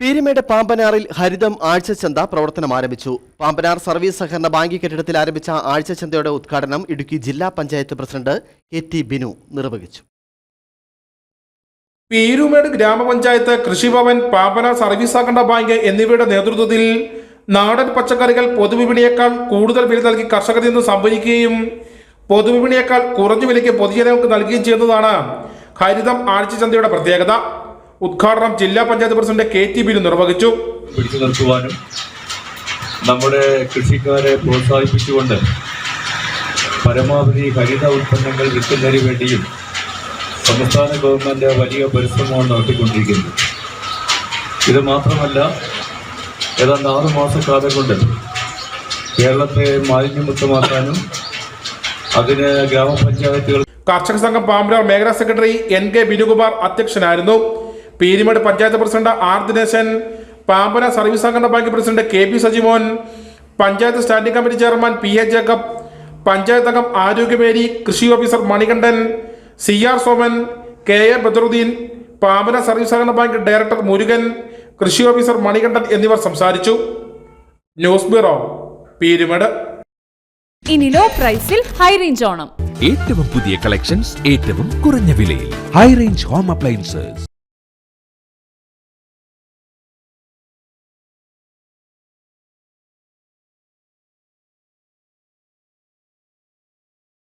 പീരുമേട് പാമ്പനാറിൽ ഹരിതം ആഴ്ചചന്ത പ്രവർത്തനം ആരംഭിച്ചു. പാമ്പനാർ സർവീസ് സഹകരണ ബാങ്ക് കെട്ടിടത്തിൽ ആരംഭിച്ച ആഴ്ചചന്തയുടെ ഉദ്ഘാടനം ഇടുക്കി ജില്ലാ panchayat president K T Binu നിർവഹിച്ചു. പീരുമേട് ഗ്രാമപഞ്ചായത്ത് കൃഷിഭവൻ പാമ്പന സർവീസ് സഹകരണ ബാങ്ക് എന്നിവയുടെ നേതൃത്വത്തിൽ നാടൻ പച്ചക്കറികൾ പൊതുവിപണിയേക്കാൾ കൂടുതൽ വില നൽകി കർഷകരിൽ നിന്ന് സംഭരിക്കുകയും പൊതുവിപണിയേക്കാൾ കുറഞ്ഞ വിലയ്ക്ക് പൊതുജനങ്ങൾക്ക് നൽകുകയും ചെയ്യുന്നതാണ് ഹരിതം ആഴ്ചചന്തയുടെ പ്രത്യേകത. ഉദ്ഘാടനം ജില്ലാ panchayat president K T Binu നിർവഹിച്ചു. പിടിച്ചു നിർത്തുവാനും നമ്മുടെ കൃഷിക്കാരെ പ്രോത്സാഹിപ്പിച്ചുകൊണ്ട് പരമാവധി ഹരിത ഉൽപ്പന്നങ്ങൾ വിൽക്കുന്നതിന് വേണ്ടിയും സംസ്ഥാന ഗവൺമെന്റ് വലിയ പരിശ്രമമാണ് നടത്തിക്കൊണ്ടിരിക്കുന്നത് ഇത് മാത്രമല്ല ഏതാണ്ട് ആറു മാസക്കാലം കൊണ്ട് കേരളത്തെ മാലിന്യമുക്തമാക്കാനും അതിന് ഗ്രാമപഞ്ചായത്തുകൾ കർഷക സംഘം പാമ്പനാർ മേഖലാ സെക്രട്ടറി എൻ കെ ബിനുകുമാർ അധ്യക്ഷനായിരുന്നു. Peermade panchayat president R Dineshan Pampana service സഹകരണ bank president K P Sajimon panchayat standing committee chairman P A Jacob panchayat അംഗം ആരോഗ്യമേരി കൃഷി officer Manikandan C R Soman K A Badaruddin Pampana service സഹകരണ bank director Murugan കൃഷി officer Manikandan എന്നിവർ സംസാരിച്ചു. News bureau Peermade. ഇനി low പ്രൈസിൽ high range Onam. ഏറ്റവും പുതിയ കളക്ഷൻസ് ഏറ്റവും കുറഞ്ഞ വിലയിൽ. High range home appliances.